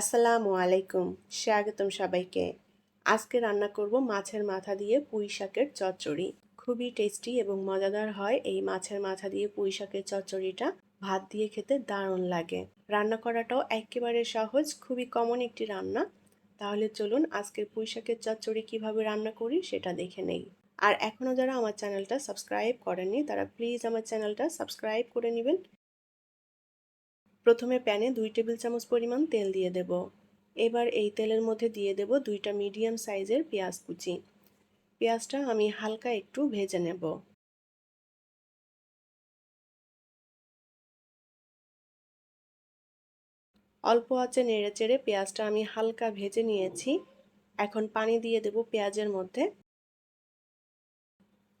আসসালামু আলাইকুম, স্বাগতম সবাইকে। আজকে রান্না করব মাছের মাথা দিয়ে পুঁই শাকের চচ্চড়ি। খুবই টেস্টি এবং মজাদার হয় এই মাছের মাথা দিয়ে পুঁই শাকের চচ্চড়িটা। ভাত দিয়ে খেতে দারুণ লাগে। রান্না করাটাও একেবারে সহজ, খুবই কমন একটি রান্না। তাহলে চলুন আজকের পুঁই শাকের চচ্চড়ি কীভাবে রান্না করি সেটা দেখে নেই। আর এখনও যারা আমার চ্যানেলটা সাবস্ক্রাইব করেননি, তারা প্লিজ আমার চ্যানেলটা সাবস্ক্রাইব করে নেবেন। প্রথমে প্যানে দুই টেবিল চামচ পরিমাণ তেল দিয়ে দেব। এবার এই তেলের মধ্যে দিয়ে দেব দুইটা মিডিয়াম সাইজের পেঁয়াজ কুচি। পেঁয়াজটা আমি হালকা একটু ভেজে নেব। অল্প আঁচে নেড়ে চেড়ে পেঁয়াজটা আমি হালকা ভেজে নিয়েছি। এখন পানি দিয়ে দেব পেঁয়াজের মধ্যে।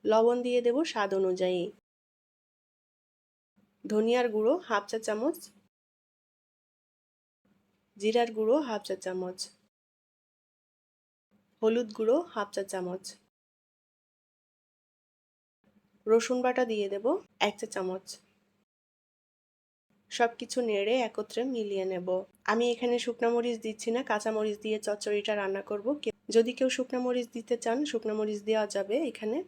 লবণ দিয়ে দেব স্বাদ অনুযায়ী। ধনিয়ার গুঁড়ো হাফ চা চামচ জিরার গুঁড়ো হাফ চা চামচ। হলুদ গুঁড়ো হাফ চা চামচ। রসুন বাটা দিয়ে দেব এক চা চামচ। সব কিছু নেড়ে একত্রে মিলিয়ে নেব। আমি এখানে শুকনো মরিচ দিচ্ছি না, কাঁচা মরিচ দিয়ে চচ্চড়িটা রান্না করব। যদি কেউ শুকনো মরিচ দিতে চান, শুকনো মরিচ দেওয়া যাবে এখানে।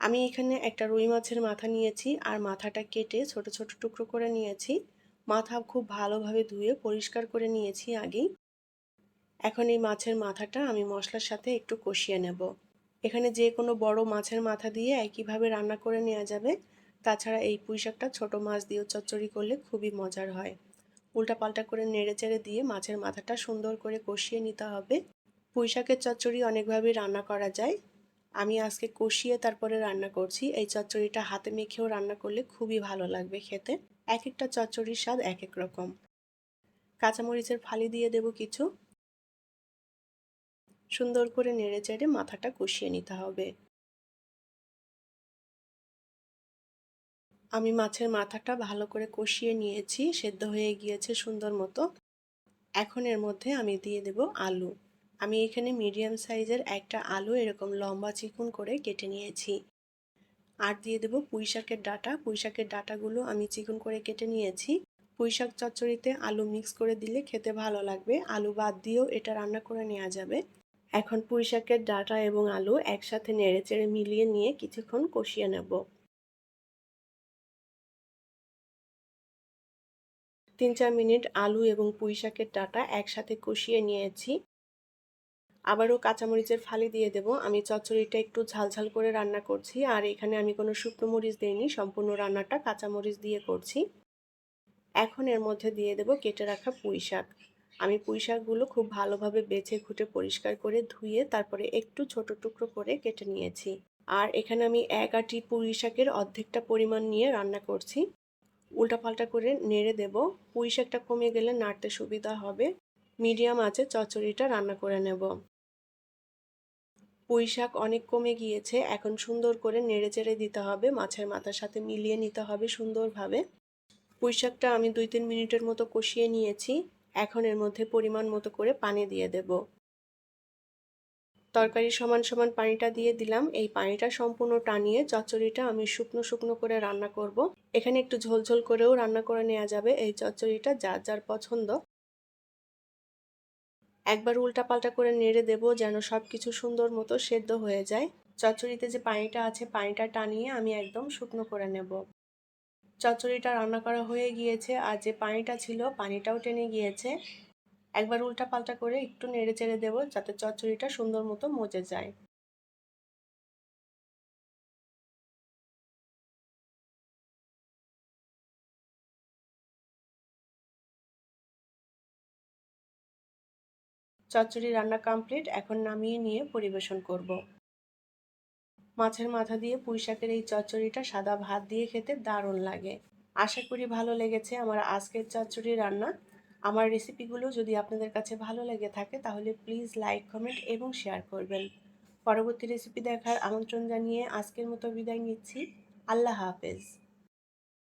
আমি এখানে একটা রুই মাছের মাথা নিয়েছি, আর মাথাটা কেটে ছোট ছোট টুকরো করে নিয়েছি। মাথা খুব ভালোভাবে ধুয়ে পরিষ্কার করে নিয়েছি আগেই। এখন এই মাছের মাথাটা আমি মশলার সাথে একটু কষিয়ে নেব। এখানে যে কোনো বড় মাছের মাথা দিয়ে একইভাবে রান্না করে নেওয়া যাবে। তাছাড়া এই পুঁইশাকটা ছোট মাছ দিয়েও চচ্চড়ি করলে খুবই মজার হয়। উল্টা পাল্টা করে নেড়ে চেড়ে দিয়ে মাছের মাথাটা সুন্দর করে কষিয়ে নিতে হবে। পুঁইশাকের চচ্চড়ি অনেকভাবেই রান্না করা যায়। আমি আজকে কষিয়ে তারপরে রান্না করছি। এই চচ্চড়িটা হাতে মেখেও রান্না করলে খুবই ভালো লাগবে খেতে। এক একটা চচ্চড়ির স্বাদ এক এক রকম। কাঁচামরিচের ফালি দিয়ে দেব কিছু। সুন্দর করে নেড়ে চেড়ে মাথাটা কষিয়ে নিতে হবে। আমি মাছের মাথাটা ভালো করে কষিয়ে নিয়েছি, সেদ্ধ হয়ে গিয়েছে সুন্দর মতো। এখন এর মধ্যে আমি দিয়ে দেব আলু। আমি এখানে মিডিয়াম সাইজের একটা আলু, এরকম লম্বা চিকুন করে কেটে নিয়েছি। আর দিয়ে দেবো পুঁই শাকের ডাটা। পুঁই শাকের ডাটাগুলো আমি চিকন করে কেটে নিয়েছি। পুঁই শাক চচ্চড়িতে আলু মিক্স করে দিলে খেতে ভালো লাগবে। আলু বাদ দিয়েও এটা রান্না করে নেওয়া যাবে। এখন পুঁই শাকের ডাটা এবং আলু একসাথে নেড়ে চেড়ে মিলিয়ে নিয়ে কিছুক্ষণ কষিয়ে নেব। তিন চার মিনিট আলু এবং পুঁই শাকের ডাটা একসাথে কষিয়ে নিয়েছি। আবারও কাঁচামরিচের ফালি দিয়ে দেব। আমি চচ্চড়িটা একটু ঝালঝাল করে রান্না করছি আর এখানে আমি কোনো শুকনো মরিচ দিইনি, সম্পূর্ণ রান্নাটা কাঁচামরিচ দিয়ে করছি। এখন এর মধ্যে দিয়ে দেব কেটে রাখা পুঁই শাক। আমি পুঁই শাকগুলো খুব ভালোভাবে বেছে ঘুটে পরিষ্কার করে ধুয়ে তারপরে একটু ছোট টুকরো করে কেটে নিয়েছি। আর এখানে আমি এক আটি পুঁই শাকের অর্ধেকটা পরিমাণ নিয়ে রান্না করছি। উল্টাপাল্টা করে নেড়ে দেব। পুঁই শাকটা কমে গেলে নাড়তে সুবিধা হবে। মিডিয়াম আছে, চচ্চড়িটা রান্না করে নেব। পুঁই শাক অনেক কমে গিয়েছে, এখন সুন্দর করে নেড়ে চেড়ে দিতে হবে, মাছের মাথার সাথে মিলিয়ে নিতে হবে সুন্দরভাবে। পুঁই শাকটা আমি দুই তিন মিনিটের মতো কষিয়ে নিয়েছি, এখন এর মধ্যে পরিমাণ মতো করে পানি দিয়ে দেব। তরকারি সমান সমান পানিটা দিয়ে দিলাম, এই পানিটা সম্পূর্ণ টানিয়ে চচ্চড়িটা আমি শুকনো শুকনো করে রান্না করব। এখানে একটু ঝোলঝোল করেও রান্না করে নেওয়া যাবে, এই চচ্চড়িটা যার যার পছন্দ। একবার উল্টা পাল্টা করে নেড়ে দেব যেন সব কিছু সুন্দর মতো সেদ্ধ হয়ে যায়। চচ্চড়িতে যে পানিটা আছে, পানিটা টানিয়ে আমি একদম শুকনো করে নেব। চচ্চড়িটা রান্না করা হয়ে গিয়েছে আর যে পানিটা ছিল, পানিটাও টেনে গিয়েছে। একবার উল্টা পাল্টা করে একটু নেড়ে চেড়ে দেবো যাতে চচ্চড়িটা সুন্দর মতো মজে যায়। চচ্চড়ি রান্না কমপ্লিট এখন নামিয়ে নিয়ে পরিবেশন করব। মাছের মাথা দিয়ে পুঁই শাকের এই চচ্চড়িটা সাদা ভাত দিয়ে খেতে দারুণ লাগে। আশা করি ভালো লেগেছে আমার আজকের চচ্চড়ি রান্না। আমার রেসিপিগুলো যদি আপনাদের কাছে ভালো লেগে থাকে, তাহলে প্লিজ লাইক কমেন্ট এবং শেয়ার করবেন। পরবর্তী রেসিপি দেখার আমন্ত্রণ জানিয়ে আজকের মতো বিদায় নিচ্ছি। আল্লাহ হাফেজ।